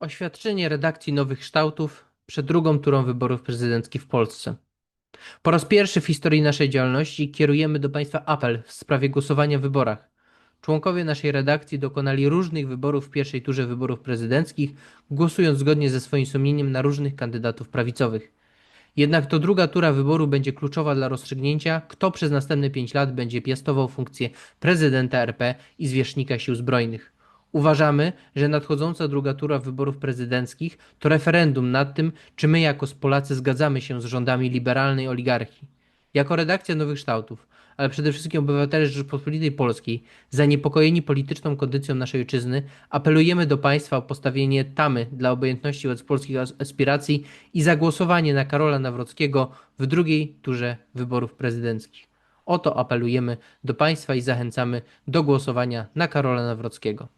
Oświadczenie redakcji Nowych Kształtów przed drugą turą wyborów prezydenckich w Polsce. Po raz pierwszy w historii naszej działalności kierujemy do Państwa apel w sprawie głosowania w wyborach. Członkowie naszej redakcji dokonali różnych wyborów w pierwszej turze wyborów prezydenckich, głosując zgodnie ze swoim sumieniem na różnych kandydatów prawicowych. Jednak to druga tura wyboru będzie kluczowa dla rozstrzygnięcia, kto przez następne pięć lat będzie piastował funkcję prezydenta RP i zwierzchnika sił zbrojnych. Uważamy, że nadchodząca druga tura wyborów prezydenckich to referendum nad tym, czy my jako Polacy zgadzamy się z rządami liberalnej oligarchii. Jako redakcja Nowych Kształtów, ale przede wszystkim obywatele Rzeczypospolitej Polskiej, zaniepokojeni polityczną kondycją naszej ojczyzny, apelujemy do Państwa o postawienie tamy dla obojętności wobec polskich as- aspiracji i zagłosowanie na Karola Nawrockiego w drugiej turze wyborów prezydenckich. O to apelujemy do Państwa i zachęcamy do głosowania na Karola Nawrockiego.